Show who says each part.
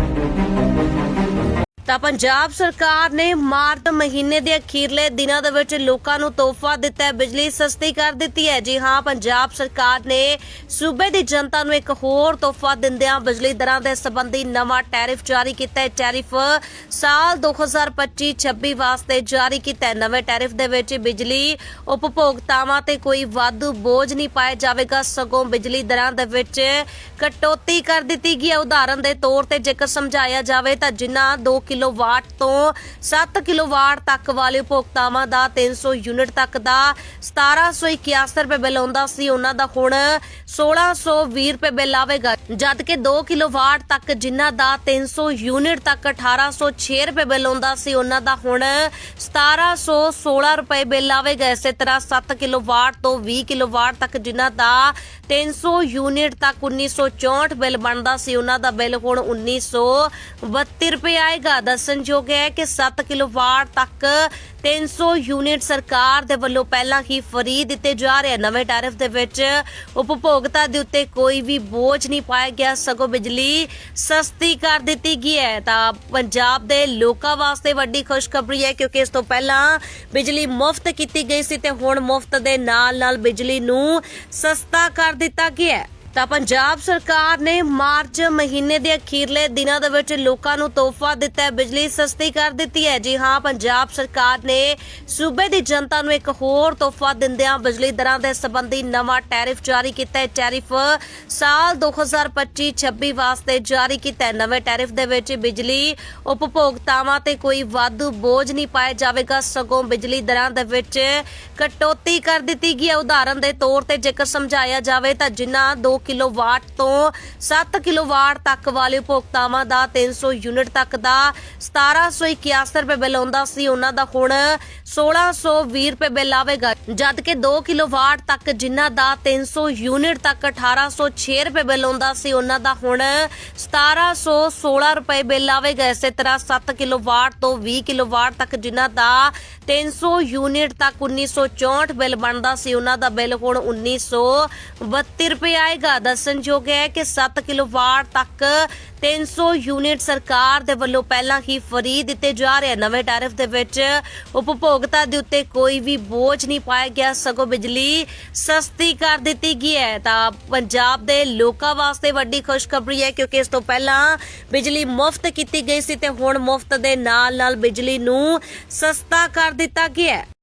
Speaker 1: Thank you. ਤਾਂ ਪੰਜਾਬ ਸਰਕਾਰ ਨੇ ਮਾਰਚ ਮਹੀਨੇ ਦੇ ਅਖੀਰਲੇ ਦਿਨਾਂ ਦੇ ਵਿੱਚ ਲੋਕਾਂ ਨੂੰ ਤੋਹਫਾ ਦਿੱਤਾ ਹੈ, ਬਿਜਲੀ ਸਸਤੀ ਕਰ ਦਿੱਤੀ ਹੈ। ਜੀ ਹਾਂ, ਪੰਜਾਬ ਸਰਕਾਰ ਨੇ ਸੂਬੇ ਦੀ ਜਨਤਾ ਨੂੰ ਇੱਕ ਹੋਰ ਤੋਹਫਾ ਦਿੰਦਿਆਂ ਬਿਜਲੀ ਦਰਾਂ ਦੇ ਸੰਬੰਧੀ ਨਵਾਂ ਟੈਰਿਫ ਜਾਰੀ ਕੀਤਾ ਹੈ। ਟੈਰਿਫ ਸਾਲ 2025-26 ਵਾਸਤੇ ਜਾਰੀ ਕੀਤਾ ਹੈ। ਨਵੇਂ ਟੈਰਿਫ ਦੇ ਵਿੱਚ ਬਿਜਲੀ ਉਪਭੋਗਤਾਵਾਂ ਤੇ ਕੋਈ ਵਾਧੂ ਬੋਝ ਨਹੀਂ ਪਾਇਆ ਜਾਵੇਗਾ। ਸਗੋਂ ਬਿਜਲੀ ਦਰਾਂ ਦੇ ਵਿੱਚ ਕਟੌਤੀ ਕਰ ਦਿੱਤੀ ਗਈ ਹੈ। ਉਦਾਹਰਨ ਦੇ ਤੌਰ ਤੇ ਜੇਕਰ ਸਮਝਾਇਆ ਜਾਵੇ ਤਾਂ ਜਿਨ੍ਹਾਂ 2 ਕਿਲੋਵਾਟ ਤੋਂ 7 ਕਿਲੋਵਾਟ ਤੱਕ ਵਾਲੇ ਉਪਭੋਗਤਾਵਾਂ ਦਾ 300 ਯੂਨਿਟ ਤੱਕ ਦਾ 1781 ਰੁਪਏ ਬਿੱਲ ਆਉਂਦਾ ਸੀ। ਉਹਨਾਂ ਦਾ ਹੁਣ 1620 ਰੁਪਏ ਬਿੱਲ ਆਵੇਗਾ। ਜਦ ਕਿ 2 ਕਿਲੋਵਾਟ ਤੱਕ ਜਿਨ੍ਹਾਂ ਦਾ 300 ਯੂਨਿਟ ਤੱਕ 1806 ਰੁਪਏ ਬਿੱਲ ਆਉਂਦਾ ਸੀ, ਉਹਨਾਂ ਦਾ ਹੁਣ 1716 ਰੁਪਏ ਬਿੱਲ ਆਵੇਗਾ। ਇਸੇ ਤਰ੍ਹਾਂ 7 ਕਿਲੋਵਾਟ ਤੋਂ 20 ਕਿਲੋਵਾਟ ਤੱਕ ਜਿਨ੍ਹਾਂ ਦਾ 300 ਯੂਨਿਟ ਤੱਕ 1964 ਬਿੱਲ ਬਣਦਾ ਸੀ, ਉਹਨਾਂ ਦਾ ਬਿੱਲ ਹੁਣ 1932 ਰੁਪਏ ਆਏਗਾ। ਦੱਸਣਯੋਗ ਹੈ ਕਿ 7 ਕਿਲੋਵਾਟ ਤੱਕ 300 ਯੂਨਿਟ ਸਰਕਾਰ ਦੇ ਵੱਲੋਂ ਪਹਿਲਾਂ ਹੀ ਫਰੀ ਦਿੱਤੇ ਜਾ ਰਹੇ ਨਵੇਂ ਟੈਰਿਫ ਦੇ ਵਿੱਚ ਉਪਭੋਗਤਾ ਦੇ ਉੱਤੇ ਕੋਈ ਵੀ ਬੋਝ ਨਹੀਂ ਪਾਇਆ ਗਿਆ। ਸਗੋਂ ਬਿਜਲੀ ਸਸਤੀ ਕਰ ਦਿੱਤੀ ਗਈ ਹੈ। ਤਾਂ ਪੰਜਾਬ ਦੇ ਲੋਕਾਂ ਵਾਸਤੇ ਵੱਡੀ ਖੁਸ਼ਖਬਰੀ ਹੈ ਕਿਉਂਕਿ ਇਸ ਤੋਂ ਪਹਿਲਾਂ ਬਿਜਲੀ ਮੁਫਤ ਕੀਤੀ ਗਈ ਸੀ ਤੇ ਹੁਣ ਮੁਫਤ ਦੇ ਨਾਲ ਨਾਲ ਬਿਜਲੀ ਨੂੰ ਸਸਤਾ ਕਰ ਦਿੱਤਾ ਗਿਆ ਹੈ। ਤਾਂ ਪੰਜਾਬ ਸਰਕਾਰ ਨੇ ਮਾਰਚ ਮਹੀਨੇ ਦੇ ਅਖੀਰਲੇ ਦਿਨਾਂ ਦੇ ਵਿੱਚ ਲੋਕਾਂ ਨੂੰ ਤੋਹਫਾ ਦਿੱਤਾ ਹੈ, ਬਿਜਲੀ ਸਸਤੀ ਕਰ ਦਿੱਤੀ ਹੈ। ਜੀ ਹਾਂ, ਪੰਜਾਬ ਸਰਕਾਰ ਨੇ ਸੂਬੇ ਦੀ ਜਨਤਾ ਨੂੰ ਇੱਕ ਹੋਰ ਤੋਹਫਾ ਦਿੰਦਿਆਂ ਬਿਜਲੀ ਦਰਾਂ ਦੇ ਸੰਬੰਧੀ ਨਵਾਂ ਟੈਰਿਫ ਜਾਰੀ ਕੀਤਾ ਹੈ। ਟੈਰਿਫ ਸਾਲ 2025-26 ਵਾਸਤੇ ਜਾਰੀ ਕੀਤਾ ਹੈ। ਨਵੇਂ ਟੈਰਿਫ ਦੇ ਵਿੱਚ ਬਿਜਲੀ ਉਪਭੋਗਤਾਵਾਂ ਤੇ ਕੋਈ ਵਾਧੂ ਬੋਝ ਨਹੀਂ ਪਾਇਆ ਜਾਵੇਗਾ। ਸਗੋਂ ਬਿਜਲੀ ਦਰਾਂ ਦੇ ਵਿੱਚ ਕਟੌਤੀ ਕਰ ਦਿੱਤੀ ਗਈ ਹੈ। ਉਦਾਹਰਨ ਦੇ ਤੌਰ ਤੇ ਜੇਕਰ ਸਮਝਾਇਆ ਜਾਵੇ ਤਾਂ ਜਿਨ੍ਹਾਂ ਦੋ ਕਿਲੋਵਾਟ ਤੋਂ 7 ਕਿਲੋਵਾਟ ਤੱਕ ਵਾਲੇ ਉਪਭੋਗਤਾਵਾਂ ਦਾ 300 ਯੂਨਿਟ ਤੱਕ ਦਾ 1781 ਰੁਪਏ ਬਿੱਲ ਆਉਂਦਾ ਸੀ। ਉਹਨਾਂ ਦਾ ਹੁਣ 1620 ਰੁਪਏ ਬਿੱਲ ਆਵੇਗਾ। ਜਦ ਕਿ 2 ਕਿਲੋਵਾਟ ਤੱਕ ਜਿਨ੍ਹਾਂ ਦਾ 300 ਯੂਨਿਟ ਤੱਕ 1806 ਰੁਪਏ ਬਿੱਲ ਆਉਂਦਾ ਸੀ, ਉਹਨਾਂ ਦਾ ਹੁਣ 1716 ਰੁਪਏ ਬਿੱਲ ਆਵੇਗਾ। ਇਸੇ ਤਰ੍ਹਾਂ 7 ਕਿਲੋਵਾਟ ਤੋਂ 20 ਕਿਲੋਵਾਟ ਤੱਕ ਜਿਨ੍ਹਾਂ ਦਾ 300 ਯੂਨਿਟ ਤੱਕ 1964 ਬਿੱਲ ਬਣਦਾ ਸੀ, ਉਹਨਾਂ ਦਾ ਬਿੱਲ ਹੁਣ 1932 ਰੁਪਏ ਆਏਗਾ। ਦੱਸਣਯੋਗ ਹੈ ਕਿ 7 ਕਿਲੋਵਾਟ ਤੱਕ 300 ਯੂਨਿਟ ਸਰਕਾਰ ਦੇ ਵੱਲੋਂ ਪਹਿਲਾਂ ਹੀ ਫਰੀ ਦਿੱਤੇ ਜਾ ਰਹੇ ਨਵੇਂ ਟੈਰਿਫ ਦੇ ਵਿੱਚ ਉਪਭੋਗਤਾ ਦੇ ਉੱਤੇ ਕੋਈ ਵੀ ਬੋਝ ਨਹੀਂ ਪਾਇਆ ਗਿਆ। ਸਗੋਂ ਬਿਜਲੀ ਸਸਤੀ ਕਰ ਦਿੱਤੀ ਗਈ ਹੈ। ਤਾਂ ਪੰਜਾਬ ਦੇ ਲੋਕਾਂ ਵਾਸਤੇ ਵੱਡੀ ਖੁਸ਼ਖਬਰੀ ਹੈ ਕਿਉਂਕਿ ਇਸ ਤੋਂ ਪਹਿਲਾਂ ਬਿਜਲੀ ਮੁਫਤ ਕੀਤੀ ਗਈ ਸੀ ਤੇ ਹੁਣ ਮੁਫਤ ਦੇ ਨਾਲ ਨਾਲ ਬਿਜਲੀ ਨੂੰ ਸਸਤਾ ਕਰ ਦਿੱਤਾ ਗਿਆ ਹੈ।